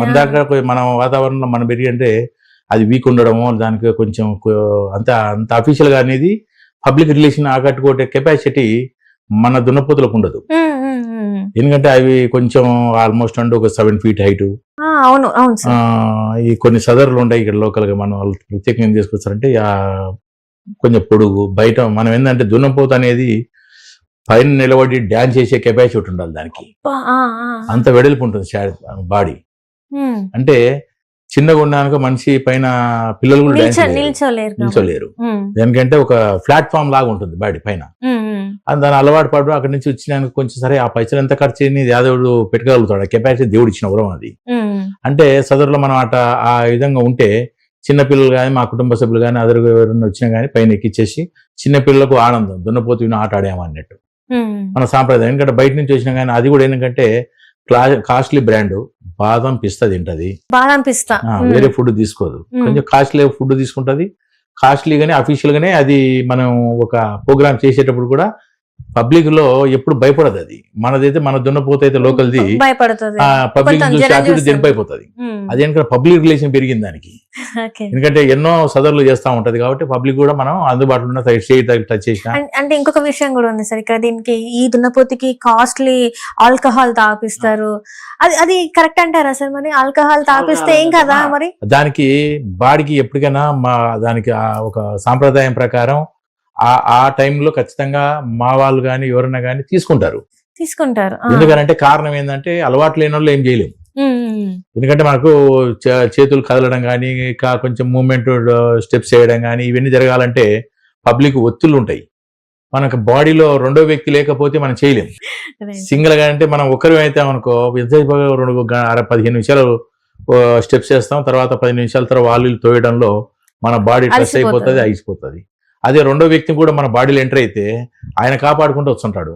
మన దాకా మన వాతావరణంలో మనం పెరిగి అంటే అది వీక్ ఉండడము దానికి కొంచెం అంత అంత అఫీషియల్గా అనేది పబ్లిక్ రిలేషన్ ఆకట్టుకోటే కెపాసిటీ మన దున్నపోతులకు ఉండదు. ఎందుకంటే అవి కొంచెం ఆల్మోస్ట్ అంటే ఒక సెవెన్ ఫీట్ హైట్ అవును ఈ కొన్ని సదర్లు ఉంటాయి ఇక్కడ లోకల్గా మనం వాళ్ళు ప్రత్యేకంగా ఏం చేసుకొస్తారంటే ఆ కొంచెం పొడుగు బయట మనం ఏంటంటే దున్నపోతు అనేది పైన నిలబడి డ్యాన్స్ చేసే కెపాసిటీ ఉండాలి దానికి. అంత వెడల్పు ఉంటుంది బాడీ. అంటే చిన్నగా ఉన్నాక మనిషి పైన పిల్లలు కూడా నిల్చోలేరు దానికంటే ఒక ప్లాట్ఫామ్ లాగా ఉంటుంది బాడీ పైన. దాని అలవాటు పడు అక్కడి నుంచి వచ్చినాక కొంచెం సరే ఆ పైసలు ఎంత ఖర్చు అయింది యాదవుడు పెట్టుకోగలుగుతాడు కెపాసిటీ దేవుడు ఇచ్చిన వరం అది. అంటే సదరులో మనం అట ఆ విధంగా ఉంటే చిన్న పిల్లలు కానీ మా కుటుంబ సభ్యులు కానీ అదరు ఎవరైనా వచ్చినా కానీ పైన ఎక్కిచ్చేసి చిన్న పిల్లలకు ఆనందం దున్నపోతు ఆట ఆడామన్నట్టు. మన సాంప్రదాయం. ఎందుకంటే బయట నుంచి వచ్చినా కానీ అది కూడా ఏంటంటే కాస్ట్లీ బ్రాండ్. బాదం పిస్తా తింటది బాదం పిస్తా. వేరే ఫుడ్ తీసుకోదు. కొంచెం కాస్ట్లీ ఫుడ్ తీసుకుంటది కాస్ట్లీ గానే అఫీషియల్ గానే అది మనం ఒక ప్రోగ్రామ్ చేసేటప్పుడు కూడా పబ్లిక్లో ఎప్పుడు భయపడదు అది. మనదైతే మన దున్నపోతే అయితే లోకల్ది భయపడుతుంది. పబ్లిక్ చూసి అది ఎందుకంటే పబ్లిక్ రిలేషన్ పెరిగింది దానికి. ఓకే. ఎందుకంటే ఎన్నో సదర్లు చేస్తా ఉంటది కాబట్టి పబ్లిక్ కూడా మనం అందుబాటులో ఉన్న స్టేట్ టచ్ చేసిన అంటే ఇంకొక విషయం కూడా ఉంది సార్. ఇక్కడ దీనికి ఈ దున్నపోతుకి కాస్ట్లీ ఆల్కహాల్ తాపిస్తారు. అది అది కరెక్ట్ అంటారా సార్ మరి? ఆల్కహాల్ తాపిస్తే ఏం కదా మరి? దానికి బాడీకి ఎప్పటికైనా మా దానికి ఆ ఒక సాంప్రదాయం ప్రకారం ఆ ఆ టైంలో ఖచ్చితంగా మా వాళ్ళు కానీ ఎవరైనా కానీ తీసుకుంటారు. తీసుకుంటారు. ఎందుకంటే కారణం ఏంటంటే అలవాటు లేని వాళ్ళు ఏం చేయలేము ఎందుకంటే మనకు చేతులు కదలడం కానీ ఇంకా కొంచెం మూమెంట్ స్టెప్స్ చేయడం కానీ ఇవన్నీ జరగాలంటే పబ్లిక్ ఒత్తిళ్ళు ఉంటాయి. మనకు బాడీలో రెండో వ్యక్తి లేకపోతే మనం చేయలేం. right. సింగిల్గా అంటే మనం ఒకరు అయితే అనుకో ఎంతసేపు రెండు పదిహేను నిమిషాలు స్టెప్స్ చేస్తాం తర్వాత పది నిమిషాల తర్వాత వాళ్ళు తోయడంలో మన బాడీ టచ్ అలసిపోతుంది. అయిపోతుంది అయిపోతుంది అదే రెండో వ్యక్తి కూడా మన బాడీలో ఎంటర్ అయితే ఆయన కాపాడుకుంటూ వస్తుంటాడు.